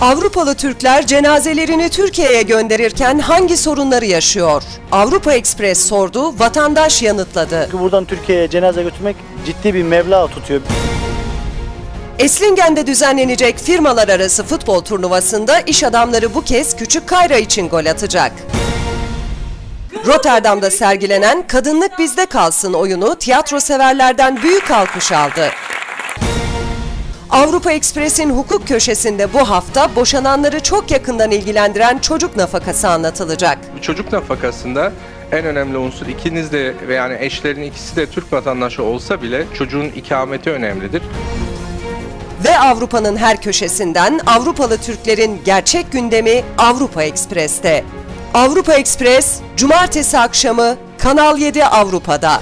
Avrupalı Türkler cenazelerini Türkiye'ye gönderirken hangi sorunları yaşıyor? Avrupa Ekspres sordu, vatandaş yanıtladı. Çünkü buradan Türkiye'ye cenaze götürmek ciddi bir meblağ tutuyor. Eslingen'de düzenlenecek firmalar arası futbol turnuvasında iş adamları bu kez Küçük Kayra için gol atacak. Rotterdam'da sergilenen Kadınlık Bizde Kalsın oyunu tiyatro severlerden büyük alkış aldı. Avrupa Ekspres'in hukuk köşesinde bu hafta boşananları çok yakından ilgilendiren çocuk nafakası anlatılacak. Çocuk nafakasında en önemli unsur ikiniz de ve yani eşlerin ikisi de Türk vatandaşı olsa bile çocuğun ikameti önemlidir. Ve Avrupa'nın her köşesinden Avrupalı Türklerin gerçek gündemi Avrupa Ekspres'te. Avrupa Ekspres, Cumartesi akşamı Kanal 7 Avrupa'da.